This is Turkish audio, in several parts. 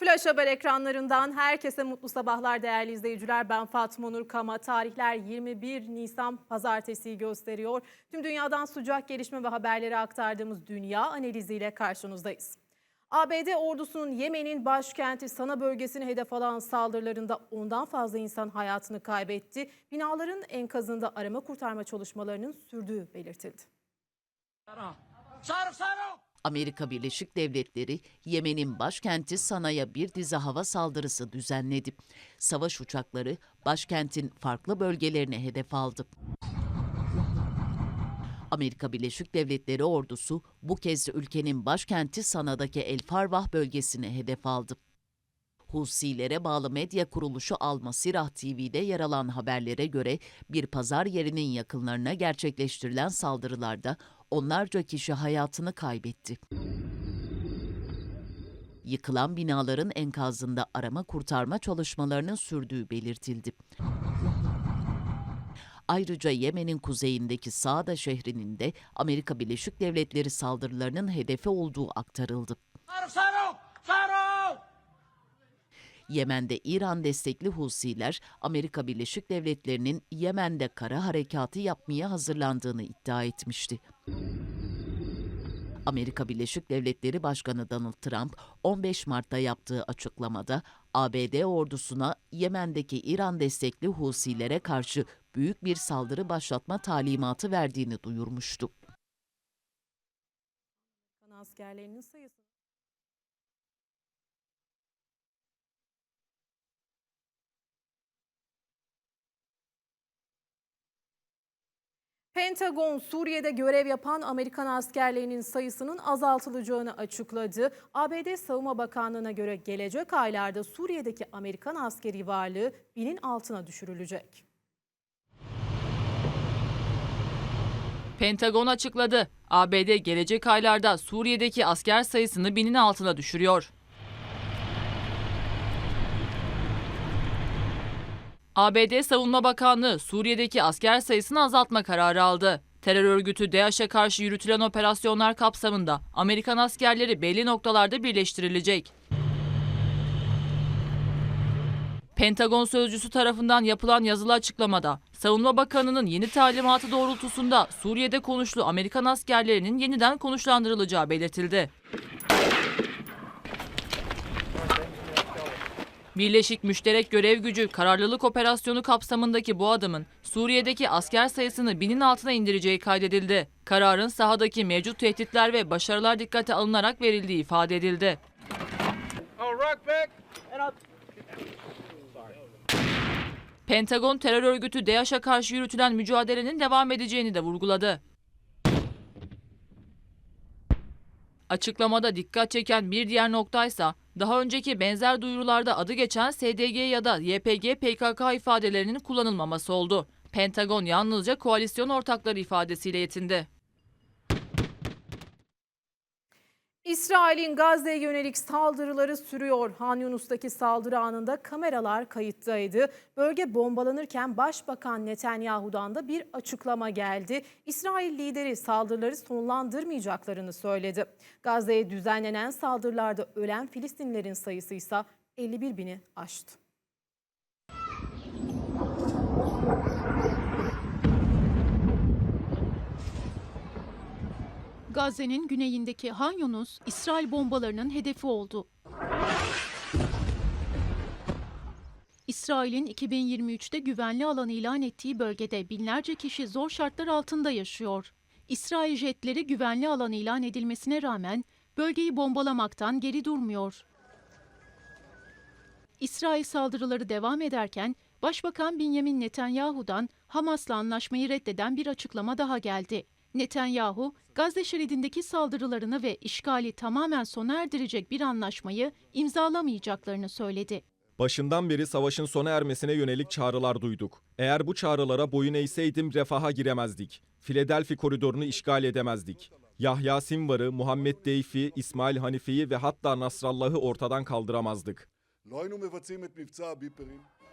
Flash Haber ekranlarından herkese mutlu sabahlar değerli izleyiciler. Ben Fatma Nur Kama. Tarihler 21 Nisan pazartesiyi gösteriyor. Tüm dünyadan sıcak gelişme ve haberleri aktardığımız dünya analiziyle karşınızdayız. ABD ordusunun Yemen'in başkenti Sana bölgesini hedef alan saldırılarında ondan fazla insan hayatını kaybetti. Binaların enkazında arama kurtarma çalışmalarının sürdüğü belirtildi. Sarık sarık! Amerika Birleşik Devletleri Yemen'in başkenti Sana'ya bir dizi hava saldırısı düzenledi. Savaş uçakları başkentin farklı bölgelerine hedef aldı. Amerika Birleşik Devletleri ordusu bu kez ülkenin başkenti Sana'daki El Farvah bölgesine hedef aldı. Husilere bağlı medya kuruluşu Al Masirah TV'de yer alan haberlere göre bir pazar yerinin yakınlarına gerçekleştirilen saldırılarda onlarca kişi hayatını kaybetti. Yıkılan binaların enkazında arama kurtarma çalışmalarının sürdüğü belirtildi. Ayrıca Yemen'in kuzeyindeki Saada şehrinin de Amerika Birleşik Devletleri saldırılarının hedefi olduğu aktarıldı. Sarık sarık! Sarık! Yemen'de İran destekli Husiler, Amerika Birleşik Devletleri'nin Yemen'de kara harekatı yapmaya hazırlandığını iddia etmişti. Amerika Birleşik Devletleri Başkanı Donald Trump 15 Mart'ta yaptığı açıklamada ABD ordusuna Yemen'deki İran destekli Husilere karşı büyük bir saldırı başlatma talimatı verdiğini duyurmuştu. Askerlerinin sayısı Pentagon Suriye'de görev yapan Amerikan askerlerinin sayısının azaltılacağını açıkladı. ABD Savunma Bakanlığı'na göre gelecek aylarda Suriye'deki Amerikan askeri varlığı binin altına düşürülecek. Pentagon açıkladı. ABD gelecek aylarda Suriye'deki asker sayısını binin altına düşürüyor. ABD Savunma Bakanlığı Suriye'deki asker sayısını azaltma kararı aldı. Terör örgütü DAEŞ'e karşı yürütülen operasyonlar kapsamında Amerikan askerleri belli noktalarda birleştirilecek. Pentagon sözcüsü tarafından yapılan yazılı açıklamada, Savunma Bakanı'nın yeni talimatı doğrultusunda Suriye'de konuşlu Amerikan askerlerinin yeniden konuşlandırılacağı belirtildi. Birleşik Müşterek Görev Gücü Kararlılık Operasyonu kapsamındaki bu adımın Suriye'deki asker sayısını binin altına indireceği kaydedildi. Kararın sahadaki mevcut tehditler ve başarılar dikkate alınarak verildiği ifade edildi. Pentagon terör örgütü DAEŞ'e karşı yürütülen mücadelenin devam edeceğini de vurguladı. Açıklamada dikkat çeken bir diğer noktaysa daha önceki benzer duyurularda adı geçen SDG ya da YPG PKK ifadelerinin kullanılmaması oldu. Pentagon yalnızca koalisyon ortakları ifadesiyle yetindi. İsrail'in Gazze'ye yönelik saldırıları sürüyor. Han Yunus'taki saldırı anında kameralar kayıttaydı. Bölge bombalanırken Başbakan Netanyahu'dan da bir açıklama geldi. İsrail lideri saldırıları sonlandırmayacaklarını söyledi. Gazze'ye düzenlenen saldırılarda ölen Filistinlerin sayısı ise 51 bini aştı. Gazze'nin güneyindeki Han Yunus, İsrail bombalarının hedefi oldu. İsrail'in 2023'te güvenli alan ilan ettiği bölgede binlerce kişi zor şartlar altında yaşıyor. İsrail jetleri güvenli alan ilan edilmesine rağmen bölgeyi bombalamaktan geri durmuyor. İsrail saldırıları devam ederken Başbakan Benjamin Netanyahu'dan Hamas'la anlaşmayı reddeden bir açıklama daha geldi. Netanyahu, Gazze şeridindeki saldırılarını ve işgali tamamen sona erdirecek bir anlaşmayı imzalamayacaklarını söyledi. Başından beri savaşın sona ermesine yönelik çağrılar duyduk. Eğer bu çağrılara boyun eğseydim refaha giremezdik. Filadelfi koridorunu işgal edemezdik. Yahya Sinvar'ı, Muhammed Deyfi, İsmail Hanifi'yi ve hatta Nasrallah'ı ortadan kaldıramazdık.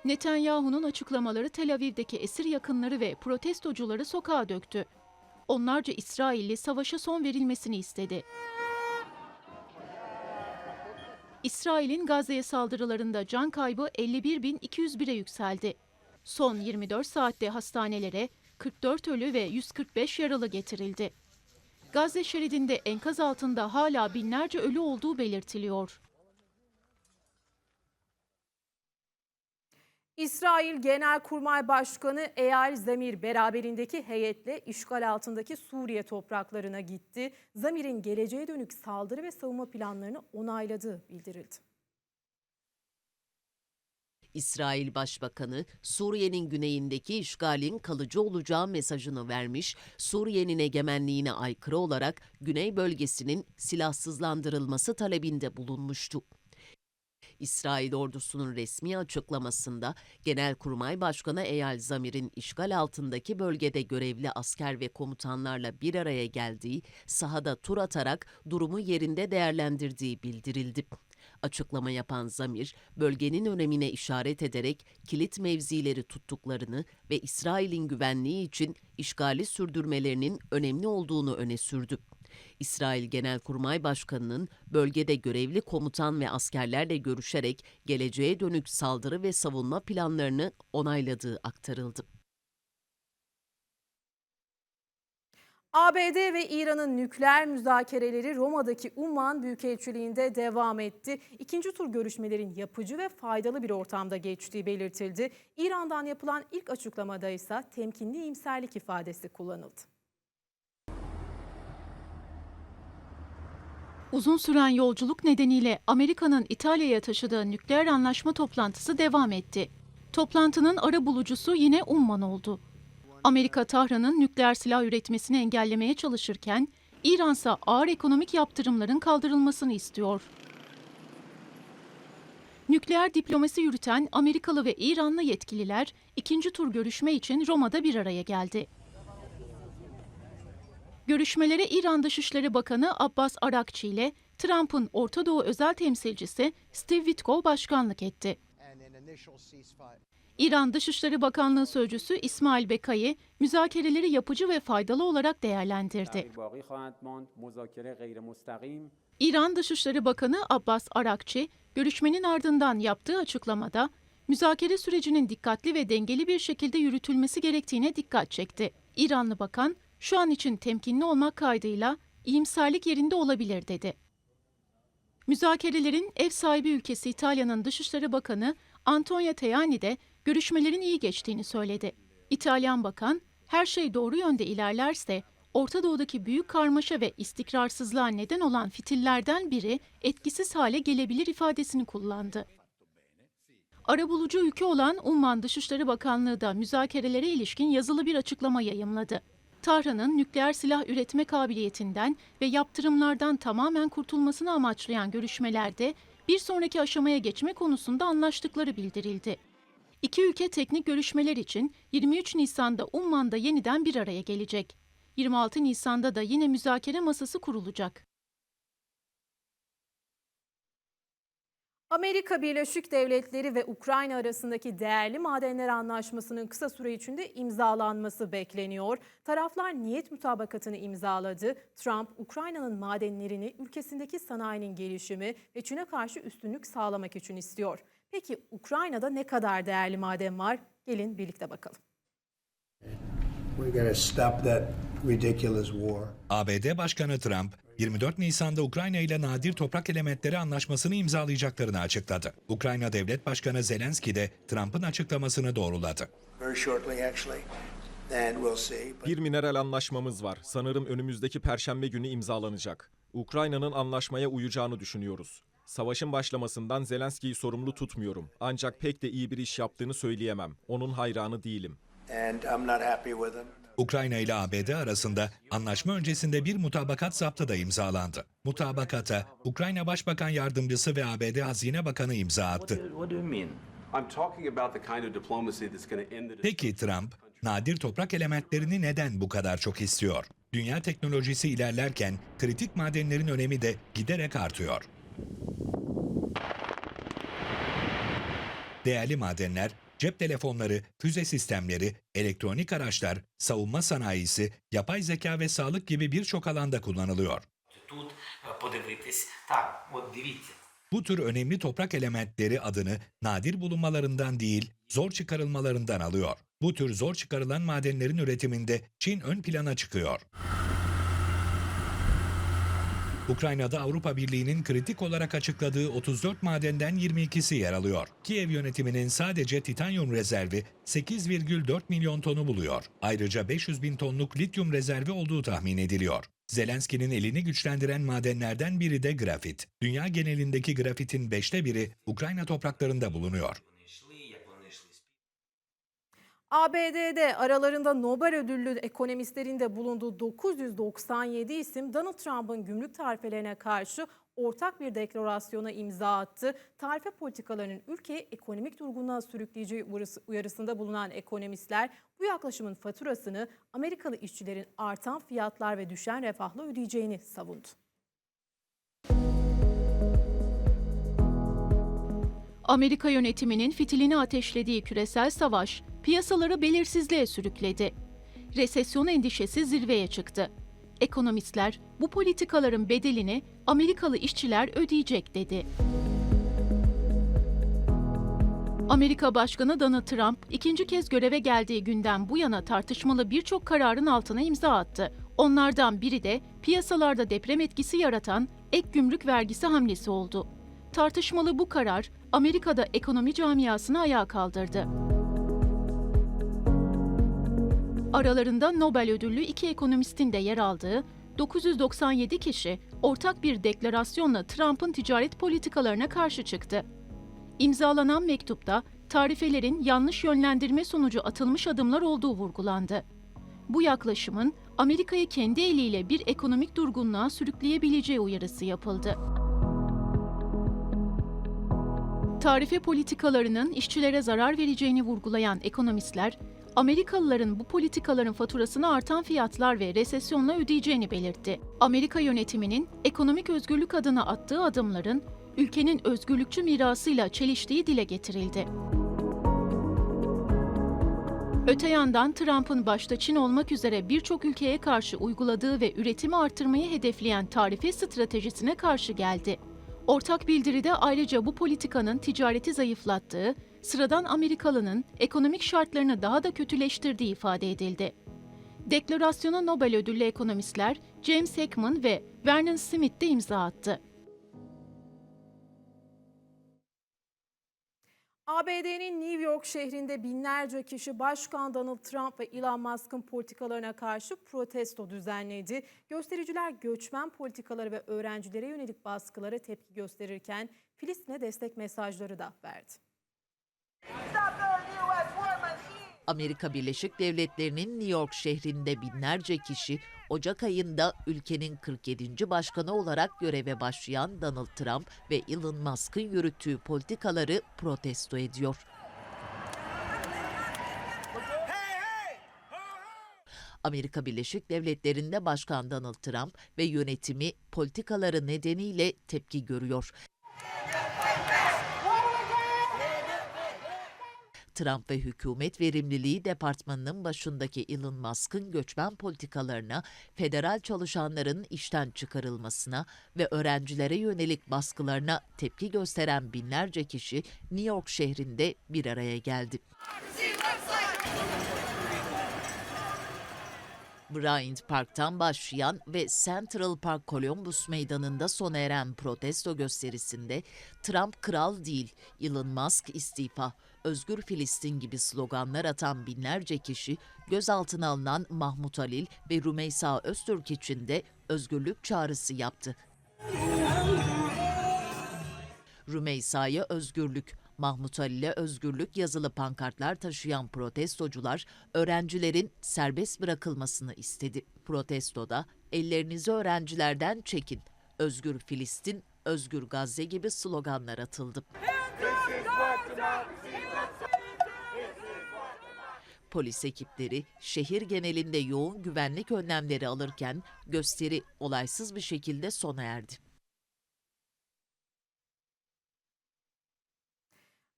Netanyahu'nun açıklamaları Tel Aviv'deki esir yakınları ve protestocuları sokağa döktü. Onlarca İsrailli savaşa son verilmesini istedi. İsrail'in Gazze'ye saldırılarında can kaybı 51.201'e yükseldi. Son 24 saatte hastanelere 44 ölü ve 145 yaralı getirildi. Gazze şeridinde enkaz altında hala binlerce ölü olduğu belirtiliyor. İsrail Genelkurmay Başkanı Eyal Zamir beraberindeki heyetle işgal altındaki Suriye topraklarına gitti. Zamir'in geleceğe dönük saldırı ve savunma planlarını onayladığı bildirildi. İsrail Başbakanı Suriye'nin güneyindeki işgalin kalıcı olacağı mesajını vermiş, Suriye'nin egemenliğine aykırı olarak güney bölgesinin silahsızlandırılması talebinde bulunmuştu. İsrail ordusunun resmi açıklamasında Genelkurmay Başkanı Eyal Zamir'in işgal altındaki bölgede görevli asker ve komutanlarla bir araya geldiği, sahada tur atarak durumu yerinde değerlendirdiği bildirildi. Açıklama yapan Zamir, bölgenin önemine işaret ederek kilit mevzileri tuttuklarını ve İsrail'in güvenliği için işgali sürdürmelerinin önemli olduğunu öne sürdü. İsrail Genelkurmay Başkanı'nın bölgede görevli komutan ve askerlerle görüşerek geleceğe dönük saldırı ve savunma planlarını onayladığı aktarıldı. ABD ve İran'ın nükleer müzakereleri Roma'daki Umman Büyükelçiliği'nde devam etti. İkinci tur görüşmelerin yapıcı ve faydalı bir ortamda geçtiği belirtildi. İran'dan yapılan ilk açıklamada ise temkinli iyimserlik ifadesi kullanıldı. Uzun süren yolculuk nedeniyle Amerika'nın İtalya'ya taşıdığı nükleer anlaşma toplantısı devam etti. Toplantının ara bulucusu yine Umman oldu. Amerika Tahran'ın nükleer silah üretmesini engellemeye çalışırken İran ise ağır ekonomik yaptırımların kaldırılmasını istiyor. Nükleer diplomasi yürüten Amerikalı ve İranlı yetkililer ikinci tur görüşme için Roma'da bir araya geldi. Görüşmelere İran Dışişleri Bakanı Abbas Arakçı ile Trump'ın Orta Doğu özel temsilcisi Steve Witkow başkanlık etti. İran Dışişleri Bakanlığı Sözcüsü İsmail Bekay'ı müzakereleri yapıcı ve faydalı olarak değerlendirdi. İran Dışişleri Bakanı Abbas Arakçı, görüşmenin ardından yaptığı açıklamada, müzakere sürecinin dikkatli ve dengeli bir şekilde yürütülmesi gerektiğine dikkat çekti. İranlı bakan, şu an için temkinli olmak kaydıyla iyimserlik yerinde olabilir dedi. Müzakerelerin ev sahibi ülkesi İtalya'nın Dışişleri Bakanı Antonio Tajani de görüşmelerin iyi geçtiğini söyledi. İtalyan bakan, her şey doğru yönde ilerlerse Orta Doğu'daki büyük karmaşa ve istikrarsızlığa neden olan fitillerden biri etkisiz hale gelebilir ifadesini kullandı. Arabulucu ülke olan Umman Dışişleri Bakanlığı da müzakerelere ilişkin yazılı bir açıklama yayımladı. Tahran'ın nükleer silah üretme kabiliyetinden ve yaptırımlardan tamamen kurtulmasını amaçlayan görüşmelerde bir sonraki aşamaya geçme konusunda anlaştıkları bildirildi. İki ülke teknik görüşmeler için 23 Nisan'da Umman'da yeniden bir araya gelecek. 26 Nisan'da da yine müzakere masası kurulacak. Amerika Birleşik Devletleri ve Ukrayna arasındaki değerli madenler anlaşmasının kısa süre içinde imzalanması bekleniyor. Taraflar niyet mutabakatını imzaladı. Trump, Ukrayna'nın madenlerini ülkesindeki sanayinin gelişimi ve Çin'e karşı üstünlük sağlamak için istiyor. Peki Ukrayna'da ne kadar değerli maden var? Gelin birlikte bakalım. We're stop that ridiculous war. ABD Başkanı Trump, 24 Nisan'da Ukrayna ile nadir toprak elementleri anlaşmasını imzalayacaklarını açıkladı. Ukrayna Devlet Başkanı Zelenski de Trump'ın açıklamasını doğruladı. Bir mineral anlaşmamız var. Sanırım önümüzdeki perşembe günü imzalanacak. Ukrayna'nın anlaşmaya uyacağını düşünüyoruz. Savaşın başlamasından Zelenski'yi sorumlu tutmuyorum. Ancak pek de iyi bir iş yaptığını söyleyemem. Onun hayranı değilim. Ukrayna ile ABD arasında anlaşma öncesinde bir mutabakat zaptı da imzalandı. Mutabakata Ukrayna Başbakan Yardımcısı ve ABD Hazine Bakanı imza attı. Peki Trump, nadir toprak elementlerini neden bu kadar çok istiyor? Dünya teknolojisi ilerlerken kritik madenlerin önemi de giderek artıyor. Değerli madenler, Cep telefonları, füze sistemleri, elektronik araçlar, savunma sanayisi, yapay zeka ve sağlık gibi birçok alanda kullanılıyor. Bu tür önemli toprak elementleri adını nadir bulunmalarından değil, zor çıkarılmalarından alıyor. Bu tür zor çıkarılan madenlerin üretiminde Çin ön plana çıkıyor. Ukrayna'da Avrupa Birliği'nin kritik olarak açıkladığı 34 madenden 22'si yer alıyor. Kiev yönetiminin sadece titanyum rezervi 8,4 milyon tonu buluyor. Ayrıca 500 bin tonluk lityum rezervi olduğu tahmin ediliyor. Zelenski'nin elini güçlendiren madenlerden biri de grafit. Dünya genelindeki grafitin beşte biri Ukrayna topraklarında bulunuyor. ABD'de aralarında Nobel ödüllü ekonomistlerin de bulunduğu 997 isim Donald Trump'ın gümrük tarifelerine karşı ortak bir deklarasyona imza attı. Tarife politikalarının ülkeyi ekonomik durgunluğa sürükleyeceği uyarısı- uyarısında bulunan ekonomistler bu yaklaşımın faturasını Amerikalı işçilerin artan fiyatlar ve düşen refahla ödeyeceğini savundu. Amerika yönetiminin fitilini ateşlediği küresel savaş piyasaları belirsizliğe sürükledi. Resesyon endişesi zirveye çıktı. Ekonomistler bu politikaların bedelini Amerikalı işçiler ödeyecek dedi. Amerika Başkanı Donald Trump ikinci kez göreve geldiği günden bu yana tartışmalı birçok kararın altına imza attı. Onlardan biri de piyasalarda deprem etkisi yaratan ek gümrük vergisi hamlesi oldu. Tartışmalı bu karar Amerika'da ekonomi camiasını ayağa kaldırdı. Aralarında Nobel ödüllü iki ekonomistin de yer aldığı 997 kişi ortak bir deklarasyonla Trump'ın ticaret politikalarına karşı çıktı. İmzalanan mektupta tarifelerin yanlış yönlendirme sonucu atılmış adımlar olduğu vurgulandı. Bu yaklaşımın Amerika'yı kendi eliyle bir ekonomik durgunluğa sürükleyebileceği uyarısı yapıldı. Tarife politikalarının işçilere zarar vereceğini vurgulayan ekonomistler, Amerikalıların bu politikaların faturasını artan fiyatlar ve resesyonla ödeyeceğini belirtti. Amerika yönetiminin ekonomik özgürlük adına attığı adımların ülkenin özgürlükçü mirasıyla çeliştiği dile getirildi. Öte yandan Trump'ın başta Çin olmak üzere birçok ülkeye karşı uyguladığı ve üretimi artırmayı hedefleyen tarife stratejisine karşı geldi. Ortak bildiride ayrıca bu politikanın ticareti zayıflattığı, sıradan Amerikalının ekonomik şartlarını daha da kötüleştirdiği ifade edildi. Deklarasyona Nobel ödüllü ekonomistler James Heckman ve Vernon Smith de imza attı. ABD'nin New York şehrinde binlerce kişi Başkan Donald Trump ve Elon Musk'ın politikalarına karşı protesto düzenledi. Göstericiler göçmen politikaları ve öğrencilere yönelik baskılara tepki gösterirken Filistin'e destek mesajları da verdi. Amerika Birleşik Devletleri'nin New York şehrinde binlerce kişi Ocak ayında ülkenin 47. başkanı olarak göreve başlayan Donald Trump ve Elon Musk'ın yürüttüğü politikaları protesto ediyor. Amerika Birleşik Devletleri'nde Başkan Donald Trump ve yönetimi politikaları nedeniyle tepki görüyor. Trump ve Hükümet Verimliliği Departmanı'nın başındaki Elon Musk'ın göçmen politikalarına, federal çalışanların işten çıkarılmasına ve öğrencilere yönelik baskılarına tepki gösteren binlerce kişi New York şehrinde bir araya geldi. Bryant Park'tan başlayan ve Central Park Columbus Meydanı'nda sona eren protesto gösterisinde Trump kral değil, Elon Musk istifa, Özgür Filistin gibi sloganlar atan binlerce kişi gözaltına alınan Mahmut Halil ve Rümeysa Öztürk için de özgürlük çağrısı yaptı. Rümeysa'ya özgürlük, Mahmut Halil'e özgürlük yazılı pankartlar taşıyan protestocular öğrencilerin serbest bırakılmasını istedi. Protestoda ellerinizi öğrencilerden çekin, özgür Filistin, özgür Gazze gibi sloganlar atıldı. Polis ekipleri şehir genelinde yoğun güvenlik önlemleri alırken gösteri olaysız bir şekilde sona erdi.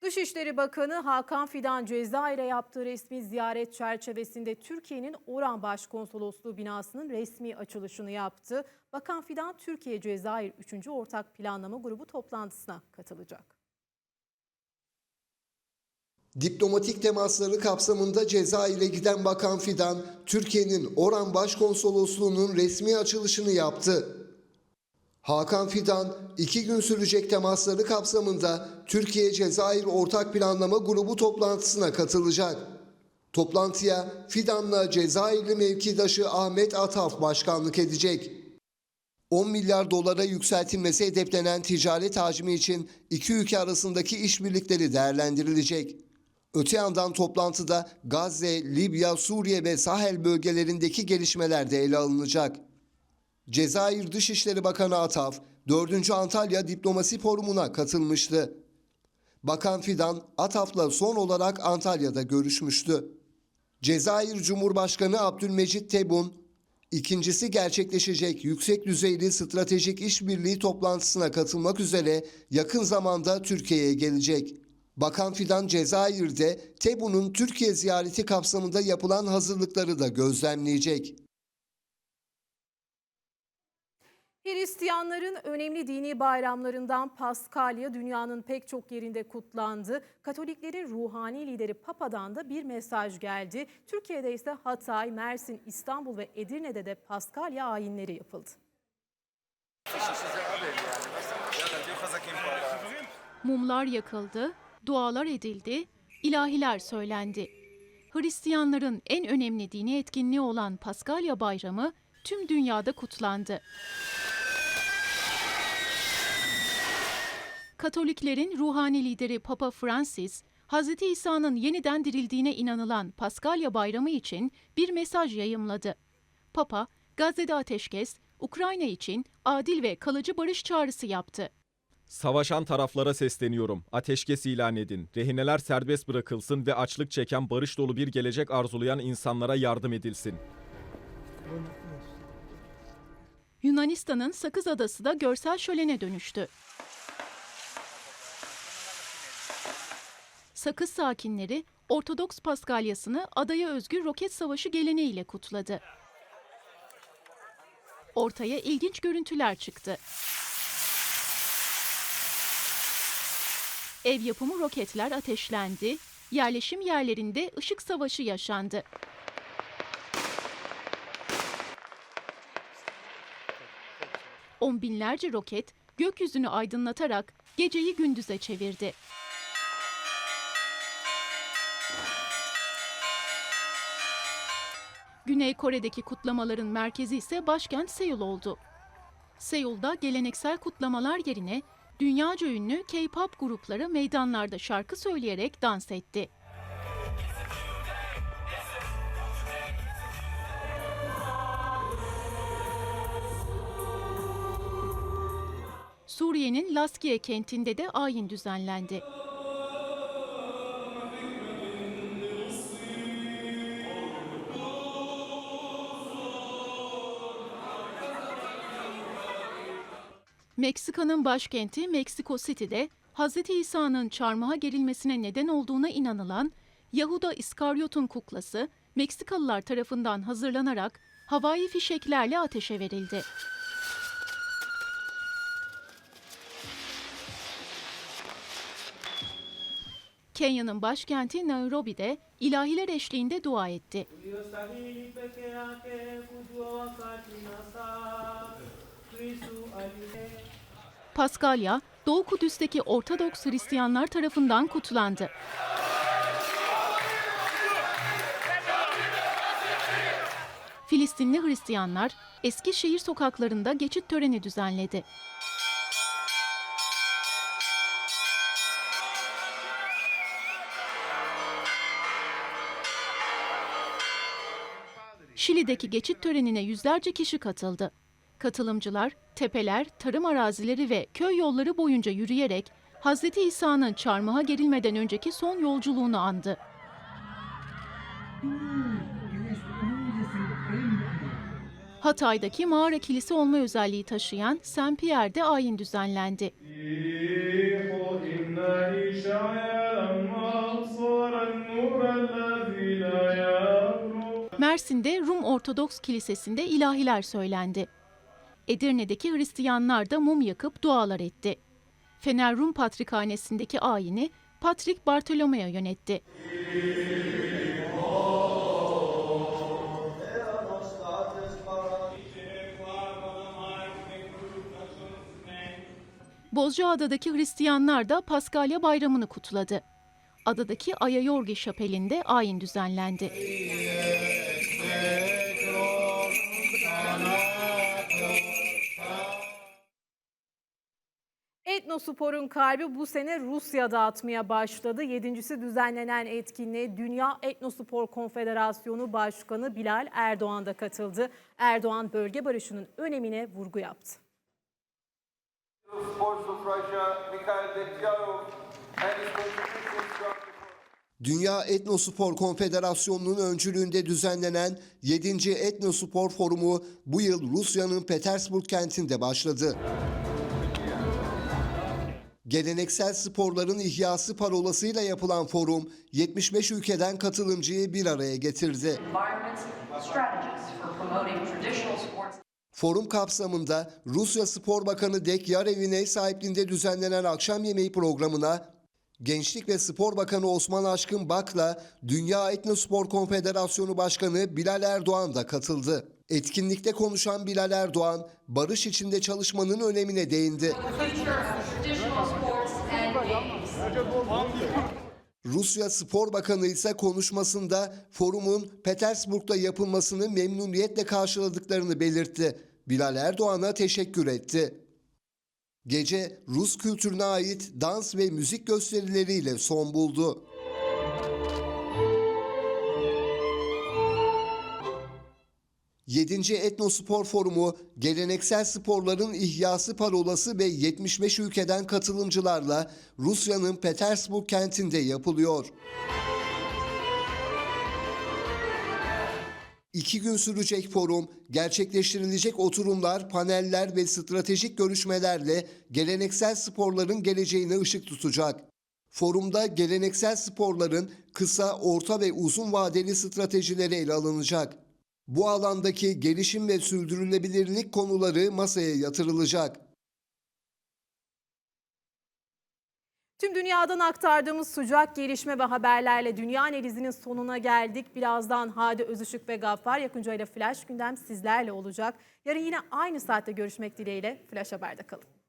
Dışişleri Bakanı Hakan Fidan Cezayir'e yaptığı resmi ziyaret çerçevesinde Türkiye'nin Oran Başkonsolosluğu binasının resmi açılışını yaptı. Bakan Fidan Türkiye Cezayir 3. Ortak Planlama Grubu toplantısına katılacak. Diplomatik temasları kapsamında Cezayir'e giden Bakan Fidan, Türkiye'nin Oran Başkonsolosluğu'nun resmi açılışını yaptı. Hakan Fidan, iki gün sürecek temasları kapsamında Türkiye-Cezayir Ortak Planlama Grubu toplantısına katılacak. Toplantıya Fidan'la Cezayirli mevkidaşı Ahmet Ataf başkanlık edecek. 10 milyar dolara yükseltilmesi hedeflenen ticaret hacmi için iki ülke arasındaki işbirlikleri değerlendirilecek. Öte yandan toplantıda Gazze, Libya, Suriye ve Sahel bölgelerindeki gelişmeler de ele alınacak. Cezayir Dışişleri Bakanı Ataf, 4. Antalya Diplomasi Forumu'na katılmıştı. Bakan Fidan, Ataf'la son olarak Antalya'da görüşmüştü. Cezayir Cumhurbaşkanı Abdülmecit Tebun, ikincisi gerçekleşecek yüksek düzeyli stratejik işbirliği toplantısına katılmak üzere yakın zamanda Türkiye'ye gelecek. Bakan Fidan Cezayir'de Tebun'un Türkiye ziyareti kapsamında yapılan hazırlıkları da gözlemleyecek. Hristiyanların önemli dini bayramlarından Paskalya dünyanın pek çok yerinde kutlandı. Katoliklerin ruhani lideri Papa'dan da bir mesaj geldi. Türkiye'de ise Hatay, Mersin, İstanbul ve Edirne'de de Paskalya ayinleri yapıldı. Mumlar yakıldı, dualar edildi, ilahiler söylendi. Hristiyanların en önemli dini etkinliği olan Paskalya Bayramı tüm dünyada kutlandı. Katoliklerin ruhani lideri Papa Francis, Hz. İsa'nın yeniden dirildiğine inanılan Paskalya Bayramı için bir mesaj yayımladı. Papa, Gazze'de ateşkes, Ukrayna için adil ve kalıcı barış çağrısı yaptı. Savaşan taraflara sesleniyorum. Ateşkes ilan edin. Rehineler serbest bırakılsın ve açlık çeken barış dolu bir gelecek arzulayan insanlara yardım edilsin. Yunanistan'ın Sakız Adası da görsel şölene dönüştü. Sakız sakinleri Ortodoks Paskalyasını adaya özgü roket savaşı geleneğiyle kutladı. Ortaya ilginç görüntüler çıktı. Ev yapımı roketler ateşlendi, yerleşim yerlerinde ışık savaşı yaşandı. On binlerce roket gökyüzünü aydınlatarak geceyi gündüze çevirdi. Güney Kore'deki kutlamaların merkezi ise başkent Seul oldu. Seul'da geleneksel kutlamalar yerine dünyaca ünlü K-pop grupları meydanlarda şarkı söyleyerek dans etti. Suriye'nin Laskiye kentinde de ayin düzenlendi. Meksika'nın başkenti Meksiko City'de Hz. İsa'nın çarmıha gerilmesine neden olduğuna inanılan Yahuda İskaryot'un kuklası Meksikalılar tarafından hazırlanarak havai fişeklerle ateşe verildi. Kenya'nın başkenti Nairobi'de ilahiler eşliğinde dua etti. Paskalya, Doğu Kudüs'teki Ortodoks Hristiyanlar tarafından kutlandı. Filistinli Hristiyanlar eski şehir sokaklarında geçit töreni düzenledi. Şili'deki geçit törenine yüzlerce kişi katıldı. Katılımcılar tepeler, tarım arazileri ve köy yolları boyunca yürüyerek Hz. İsa'nın çarmıha gerilmeden önceki son yolculuğunu andı. Hatay'daki mağara kilise olma özelliği taşıyan Saint Pierre'de ayin düzenlendi. Mersin'de Rum Ortodoks Kilisesi'nde ilahiler söylendi. Edirne'deki Hristiyanlar da mum yakıp dualar etti. Fener Rum Patrikhanesi'ndeki ayini Patrik Bartolomeo'ya yönetti. Bozcaada'daki Hristiyanlar da Paskalya bayramını kutladı. Adadaki Ayayorgi Şapeli'nde ayin düzenlendi. Etnospor'un kalbi bu sene Rusya'da atmaya başladı. Yedincisi düzenlenen etkinliğe Dünya Etnospor Konfederasyonu Başkanı Bilal Erdoğan da katıldı. Erdoğan bölge barışının önemine vurgu yaptı. Dünya Etnospor Konfederasyonu'nun öncülüğünde düzenlenen 7. Etnospor Forumu bu yıl Rusya'nın Petersburg kentinde başladı. Geleneksel sporların ihyası parolasıyla yapılan forum 75 ülkeden katılımcıyı bir araya getirdi. Forum kapsamında Rusya Spor Bakanı Dek Yarev'in ev sahipliğinde düzenlenen akşam yemeği programına Gençlik ve Spor Bakanı Osman Aşkın Bak'la Dünya Etnospor Konfederasyonu Başkanı Bilal Erdoğan da katıldı. Etkinlikte konuşan Bilal Erdoğan, barış içinde çalışmanın önemine değindi. Rusya Spor Bakanı ise konuşmasında forumun Petersburg'da yapılmasını memnuniyetle karşıladıklarını belirtti. Bilal Erdoğan'a teşekkür etti. Gece Rus kültürüne ait dans ve müzik gösterileriyle son buldu. Yedinci Etnospor Forumu, geleneksel sporların ihyası parolası ve 75 ülkeden katılımcılarla Rusya'nın Petersburg kentinde yapılıyor. İki gün sürecek forum, gerçekleştirilecek oturumlar, paneller ve stratejik görüşmelerle geleneksel sporların geleceğine ışık tutacak. Forumda geleneksel sporların kısa, orta ve uzun vadeli stratejileri ele alınacak. Bu alandaki gelişim ve sürdürülebilirlik konuları masaya yatırılacak. Tüm dünyadan aktardığımız sıcak gelişme ve haberlerle Dünya Analizi'nin sonuna geldik. Birazdan Hadi Özışık ve Gaffar Yakınca ile Flash gündem sizlerle olacak. Yarın yine aynı saatte görüşmek dileğiyle Flash Haber'de kalın.